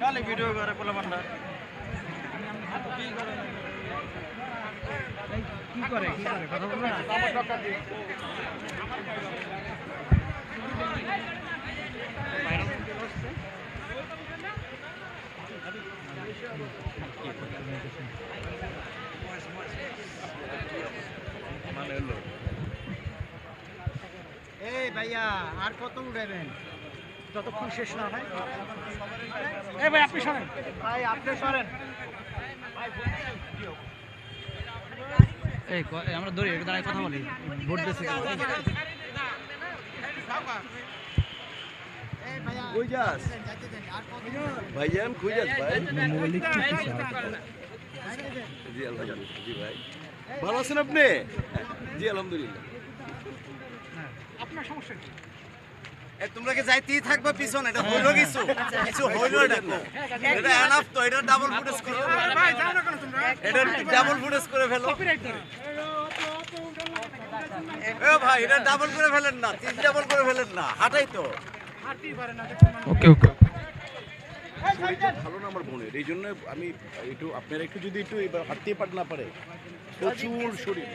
কালে ভিডিও করে পোলা কি করে কি করে? কথা বলবে এই ভাইয়া আর কত উঠাবেন যতক্ষণ শেষ না হয়। এই ভাই আপনি সরেন। ভাই আপনি সরেন। এই আমরা দৌড়ি একটু দাঁড়ায় কথা বলি। ভোট দিচ্ছি ভাইজান ভাই? জি আলহামদুলিল্লাহ জি ভাই। ভালো আছেন আপনি? জি আলহামদুলিল্লাহ। আপনার সমস্যা তোমরা কি যাইতেই থাকবে পিছন? এটা হইল কিছু? কিছু হইল এটা এটা এনাফ তো এটা ডাবল ফুটেজ করো ভাই যাও না কেন তোমরা? এটা ডাবল ফুটেজ করে ফেলো। এ ভাই এটা ডাবল করে ফেলেন না তিন ডাবল করে ফেলেন না হাঁটাই তো। ওকে ওকে। ভালো না আমার বোনের এই জন্য আমি একটু আপনারা একটু যদি একটু এবার হাঁটতে পার না পারে প্রচুর শরীর।